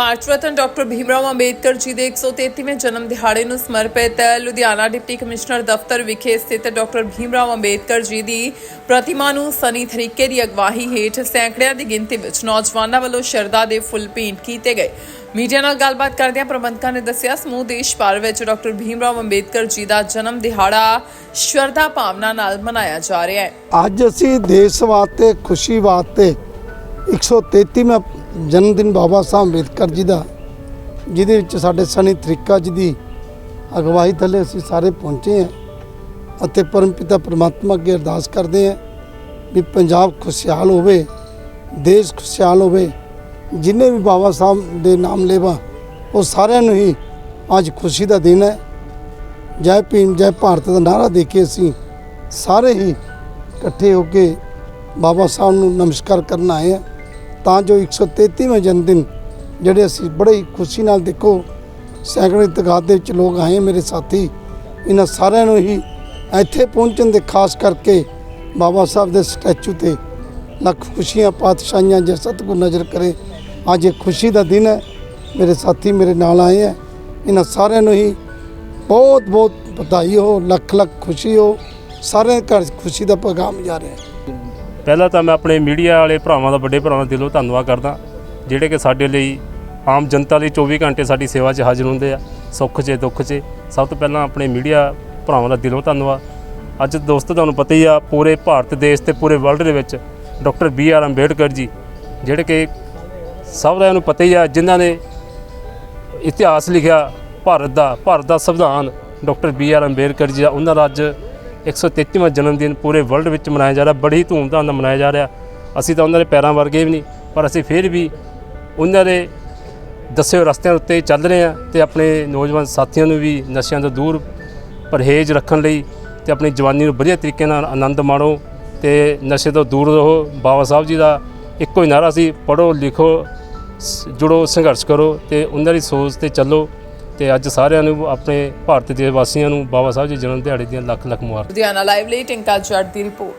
Bharat Ratna, doctor Bhimrao Ambedkar ji ਦੇ 133ਵੇਂ ਜਨਮ ਦਿਹਾੜੇ ਨੂੰ ਸਮਰਪਿਤ ਲੁਧਿਆਣਾ ਡਿਪਟੀ ਕਮਿਸ਼ਨਰ ਦਫ਼ਤਰ ਵਿਖੇ ਸਥਿਤ ਡਾਕਟਰ ਭੀਮਰਾਓ ਅੰਬੇਦਕਰ ਜੀ ਦੀ ਪ੍ਰਤਿਮਾ ਨੂੰ ਸਨੀ ਤਰੀਕੇ ਦੀ ਅਗਵਾਈ ਹੇਠ ਸੈਂਕੜਿਆਂ ਦੀ ਗਿਣਤੀ ਵਿੱਚ ਨੌਜਵਾਨਾਂ ਵੱਲੋਂ ਸ਼ਰਧਾ ਦੇ ਫੁੱਲ ਭੇਂਟ ਕੀਤੇ ਗਏ। ਮੀਡੀਆ ਨਾਲ ਗੱਲਬਾਤ ਕਰਦਿਆਂ ਪ੍ਰਬੰਧਕਾਂ ਨੇ ਦੱਸਿਆ, ਸਮੂਹ ਦੇਸ਼ ਭਰ ਵਿੱਚ ਡਾਕਟਰ ਭੀਮਰਾਓ ਅੰਬੇਦਕਰ ਜੀ ਦਾ ਜਨਮ ਦਿਹਾੜਾ ਸ਼ਰਧਾ ਭਾਵਨਾ ਨਾਲ ਮਨਾਇਆ ਜਾ ਰਿਹਾ ਹੈ। ਅੱਜ ਅਸੀਂ ਦੇਸ਼ ਵਾਸਤੇ, ਖੁਸ਼ੀ ਵਾਸਤੇ 133ਵਾਂ ਜਨਮ ਦਿਨ ਬਾਬਾ ਸਾਹਿਬ ਅੰਬੇਦਕਰ ਜੀ ਦਾ, ਜਿਹਦੇ ਵਿੱਚ ਸਾਡੇ ਸਨੀ ਤਰੀਕਾ ਜੀ ਦੀ ਅਗਵਾਈ ਥੱਲੇ ਅਸੀਂ ਸਾਰੇ ਪਹੁੰਚੇ ਹਾਂ ਅਤੇ ਪਰਮਪਿਤਾ ਪ੍ਰਮਾਤਮਾ ਅੱਗੇ ਅਰਦਾਸ ਕਰਦੇ ਹਾਂ ਵੀ ਪੰਜਾਬ ਖੁਸ਼ਹਾਲ ਹੋਵੇ, ਦੇਸ਼ ਖੁਸ਼ਹਾਲ ਹੋਵੇ, ਜਿੰਨੇ ਵੀ ਬਾਬਾ ਸਾਹਿਬ ਦੇ ਨਾਮ ਲੈਵਾ, ਉਹ ਸਾਰਿਆਂ ਨੂੰ ਹੀ ਅੱਜ ਖੁਸ਼ੀ ਦਾ ਦਿਨ ਹੈ। ਜੈ ਭੀਮ, ਜੈ ਭਾਰਤ ਦਾ ਨਾਰਾ ਦੇ ਕੇ ਅਸੀਂ ਸਾਰੇ ਹੀ ਇਕੱਠੇ ਹੋ ਕੇ ਬਾਬਾ ਸਾਹਿਬ ਨੂੰ ਨਮਸਕਾਰ ਕਰਨ ਆਏ ਆ ਤਾਂ ਜੋ 133ਵਾਂ ਜਨਮ ਦਿਨ ਜਿਹੜੇ ਅਸੀਂ ਬੜੇ ਹੀ ਖੁਸ਼ੀ ਨਾਲ ਦੇਖੋ, ਸੈਂਕੜੇ ਤਗਾਦ ਦੇ ਵਿੱਚ ਲੋਕ ਆਏ ਮੇਰੇ ਸਾਥੀ। ਇਹਨਾਂ ਸਾਰਿਆਂ ਨੂੰ ਹੀ ਇੱਥੇ ਪਹੁੰਚਣ ਦੇ ਖਾਸ ਕਰਕੇ ਬਾਬਾ ਸਾਹਿਬ ਦੇ ਸਟੈਚੂ ਤੇ ਲੱਖ ਖੁਸ਼ੀਆਂ, ਪਾਤਸ਼ਾਹੀਆਂ ਜੇ ਸਤਿਗੁਰ ਨਜ਼ਰ ਕਰੇ। ਅੱਜ ਇਹ ਖੁਸ਼ੀ ਦਾ ਦਿਨ ਹੈ। ਮੇਰੇ ਸਾਥੀ ਮੇਰੇ ਨਾਲ ਆਏ ਹੈ ਇਹਨਾਂ ਸਾਰਿਆਂ ਨੂੰ ਹੀ ਬਹੁਤ ਬਹੁਤ ਵਧਾਈ ਹੋ ਲੱਖ ਲੱਖ ਖੁਸ਼ੀ ਹੋ। ਸਾਰਿਆਂ ਘਰ 'ਚ ਖੁਸ਼ੀ ਦਾ ਪੈਗਾਮ ਜਾ ਰਿਹਾ ਹੈ। ਪਹਿਲਾਂ ਤਾਂ ਮੈਂ ਆਪਣੇ ਮੀਡੀਆ ਵਾਲੇ ਭਰਾਵਾਂ ਦਾ, ਵੱਡੇ ਭਰਾਵਾਂ ਦਾ ਦਿਲੋਂ ਧੰਨਵਾਦ ਕਰਦਾ, ਜਿਹੜੇ ਕਿ ਸਾਡੇ ਲਈ ਆਮ ਜਨਤਾ ਲਈ 24 ਘੰਟੇ ਸਾਡੀ ਸੇਵਾ 'ਚ ਹਾਜ਼ਰ ਹੁੰਦੇ ਆ, ਸੁੱਖ 'ਚ, ਦੁੱਖ 'ਚ। ਸਭ ਤੋਂ ਪਹਿਲਾਂ ਆਪਣੇ ਮੀਡੀਆ ਭਰਾਵਾਂ ਦਾ ਦਿਲੋਂ ਧੰਨਵਾਦ। ਅੱਜ ਦੋਸਤੋ, ਤੁਹਾਨੂੰ ਪਤਾ ਹੀ ਆ, ਪੂਰੇ ਭਾਰਤ ਦੇਸ਼ ਤੇ ਪੂਰੇ ਵਰਲਡ ਦੇ ਵਿੱਚ doctor B R Ambedkar ji, ਜਿਹੜੇ ਕਿ ਸਭ ਨੂੰ ਪਤਾ ਹੀ ਆ, ਜਿਨ੍ਹਾਂ ਨੇ ਇਤਿਹਾਸ ਲਿਖਿਆ, ਭਾਰਤ ਦਾ ਭਾਰਤ ਦਾ ਸੰਵਿਧਾਨ, doctor B R Ambedkar ji ਦਾ। ਉਹਨਾਂ ਦਾ ਅੱਜ 133ਵਾਂ ਜਨਮ ਦਿਨ ਪੂਰੇ ਵਰਲਡ ਵਿੱਚ ਮਨਾਇਆ ਜਾ ਰਿਹਾ। ਬੜੀ ਧੂਮਧਾਮ ਨਾਲ ਮਨਾਇਆ ਜਾ ਰਿਹਾ। ਅਸੀਂ ਤਾਂ ਉਹਨਾਂ ਦੇ ਪੈਰਾਂ ਵਰਗੇ ਵੀ ਨਹੀਂ, ਪਰ ਅਸੀਂ ਫਿਰ ਵੀ ਉਹਨਾਂ ਦੇ ਦੱਸੇ ਰਸਤਿਆਂ ਉੱਤੇ ਚੱਲ ਰਹੇ ਹਾਂ ਤੇ ਆਪਣੇ ਨੌਜਵਾਨ ਸਾਥੀਆਂ ਨੂੰ ਵੀ ਨਸ਼ਿਆਂ ਤੋਂ ਦੂਰ ਪਰਹੇਜ਼ ਰੱਖਣ ਲਈ ਤੇ ਆਪਣੀ ਜਵਾਨੀ ਨੂੰ ਵਧੀਆ ਤਰੀਕੇ ਨਾਲ ਆਨੰਦ ਮਾਣੋ ਤੇ ਨਸ਼ੇ ਤੋਂ ਦੂਰ ਰਹੋ। ਬਾਬਾ ਸਾਹਿਬ ਜੀ ਦਾ ਇੱਕੋ ਹੀ ਨਾਰਾ ਸੀ ਪੜੋ ਲਿਖੋ ਜੁੜੋ, ਸੰਘਰਸ਼ ਕਰੋ ਤੇ ਉਹਨਾਂ ਦੀ ਸੋਚ ਤੇ ਚੱਲੋ। ਤੇ ਅੱਜ ਸਾਰਿਆਂ ਨੂੰ ਆਪਣੇ ਭਾਰਤ ਦੇ ਵਾਸੀਆਂ ਨੂੰ ਬਾਬਾ ਸਾਹਿਬ ਜੀ ਜਨਮ ਦਿਹਾੜੇ ਦੀਆਂ ਲੱਖ ਲੱਖ ਮੁਬਾਰਕਾਂ। ਲੁਧਿਆਣਾ ਲਾਈਵ ਲਈ ਟਿੰਕਾ ਜੱਟ ਦੀ ਰਿਪੋਰਟ।